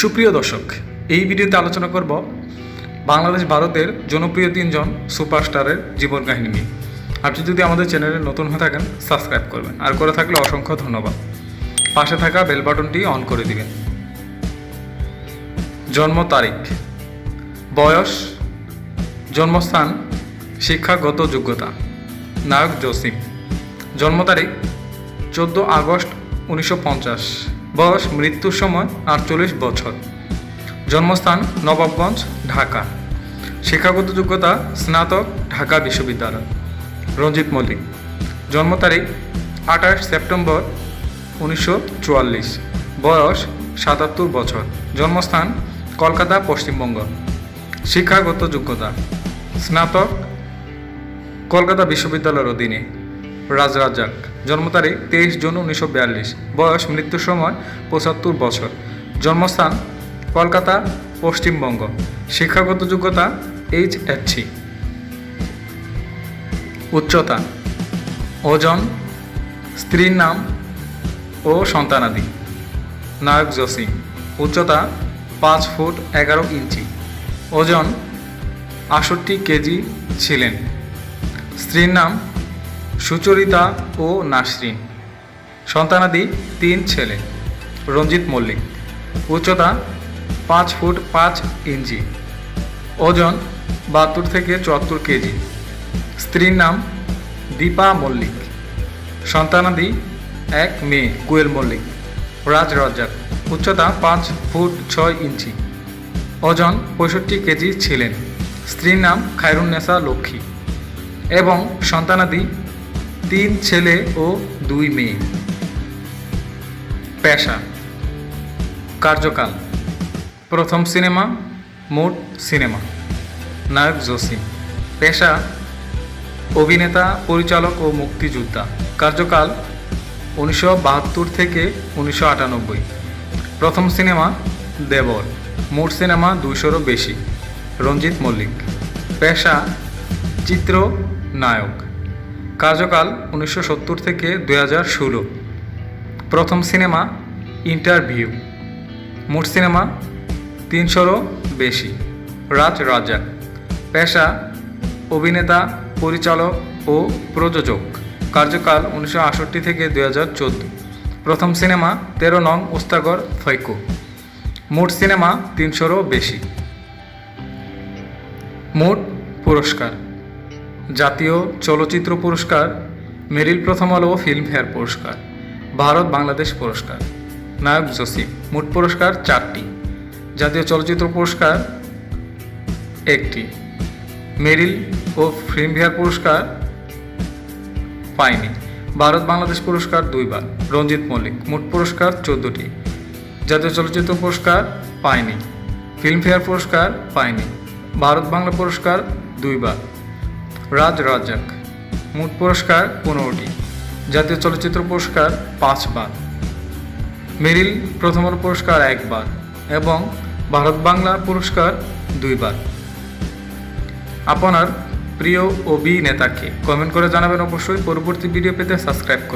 সুপ্রিয় দর্শক, এই ভিডিওতে আলোচনা করব বাংলাদেশ ভারতের জনপ্রিয় তিনজন সুপারস্টারের জীবন কাহিনী নিয়ে। আপনি যদি আমাদের চ্যানেলে নতুন হয়ে থাকেন, সাবস্ক্রাইব করবেন। আর করে থাকলে অসংখ্য ধন্যবাদ। পাশে থাকা বেল বাটনটি অন করে দিবেন। জন্ম তারিখ, বয়স, জন্মস্থান, শিক্ষাগত যোগ্যতা, নায়ক জসিম। জন্ম তারিখ, চোদ্দ আগস্ট উনিশশো পঞ্চাশ। বয়স মৃত্যুর সময় আটচল্লিশ বছর। জন্মস্থান নবাবগঞ্জ, ঢাকা। শিক্ষাগত যোগ্যতা স্নাতক, ঢাকা বিশ্ববিদ্যালয়। রঞ্জিত মল্লিক। জন্ম তারিখ আঠাশ সেপ্টেম্বর উনিশশো চুয়াল্লিশ। বয়স সাতাত্তর বছর। জন্মস্থান কলকাতা, পশ্চিমবঙ্গ। শিক্ষাগত যোগ্যতা স্নাতক, কলকাতা বিশ্ববিদ্যালয়ের অধীনে। রাজ রাজ্জাক জন্ম তারিখ তেইশ জুন উনিশশো বিয়াল্লিশ। বয়স মৃত্যুর সময় পঁচাত্তর বছর। জন্মস্থান কলকাতা, পশ্চিমবঙ্গ। শিক্ষাগত যোগ্যতা এইচ এসছি উচ্চতা, ওজন, স্ত্রীর নাম ও সন্তানাদি। নায়ক জসিম উচ্চতা পাঁচ ফুট এগারো ইঞ্চি। ওজন আষট্টি কেজি ছিলেন। স্ত্রীর নাম সুচরিতা ও নাসরিন। সন্তানাদি তিন ছেলে, রঞ্জিত মল্লিক। উচ্চতা পাঁচ ফুট পাঁচ ইঞ্চি। ওজন বাহাত্তর থেকে চুয়াত্তর কেজি। স্ত্রীর নাম দীপা মল্লিক। সন্তানাদি এক মেয়ে, কুয়েল মল্লিক। রাজ রাজ্জাক উচ্চতা পাঁচ ফুট ছয় ইঞ্চি। ওজন পঁয়ষট্টি কেজি ছিলেন। স্ত্রীর নাম খায়রুন্নেসা লক্ষ্মী। এবং সন্তানাদি তিন ছেলে ও দুই মেয়ে। পেশা। কার্যকাল। প্রথম সিনেমা, মোট সিনেমা। নায়ক জসিম। পেশা, অভিনেতা, পরিচালক ও মুক্তিযোদ্ধা। কার্যকাল উনিশশো বাহাত্তর থেকে উনিশশো আটানব্বই। প্রথম সিনেমা, দেবর। মোট সিনেমা দুইশোরও বেশি। রঞ্জিত মল্লিক। পেশা, চিত্র নায়ক। কার্যকাল উনিশশো সত্তর থেকে দুই হাজার ষোলো। প্রথম সিনেমা ইন্টারভিউ। মোট সিনেমা তিনশোরও বেশি। রাজ রাজা পেশা অভিনেতা, পরিচালক ও প্রযোজক। কার্যকাল উনিশশো আষট্টি থেকে দুই হাজার প্রথম সিনেমা তেরো নং ওস্তাগর ফৈকো। মোট সিনেমা তিনশোরও বেশি। মোট পুরস্কার। জাতীয় চলচ্চিত্র পুরস্কার, মেরিল প্রথম আলো ফিল্মফেয়ার পুরস্কার, ভারত বাংলাদেশ পুরস্কার, নায়ক জসিম, মোট পুরস্কার চারটি। জাতীয় চলচ্চিত্র পুরস্কার একটি। মেরিল ও ফিল্মফেয়ার পুরস্কার পায়নি। ভারত বাংলাদেশ পুরস্কার দুইবার, রঞ্জিত মল্লিক, মোট পুরস্কার চোদ্দোটি। জাতীয় চলচ্চিত্র পুরস্কার পায়নি। ফিল্মফেয়ার পুরস্কার পায়নি। ভারত বাংলা পুরস্কার দুইবার রাজ রাজ্জাক। মোট পুরস্কার পনেরোটি। জাতীয় চলচ্চিত্র পুরস্কার পাঁচবার। মেরিল প্রথম পুরস্কার একবার এবং ভারত বাংলা পুরস্কার দুইবার। আপনার প্রিয় অভিনেতাকে কমেন্ট করে জানাবেন অবশ্যই। পরবর্তী ভিডিও পেতে সাবস্ক্রাইব করুন।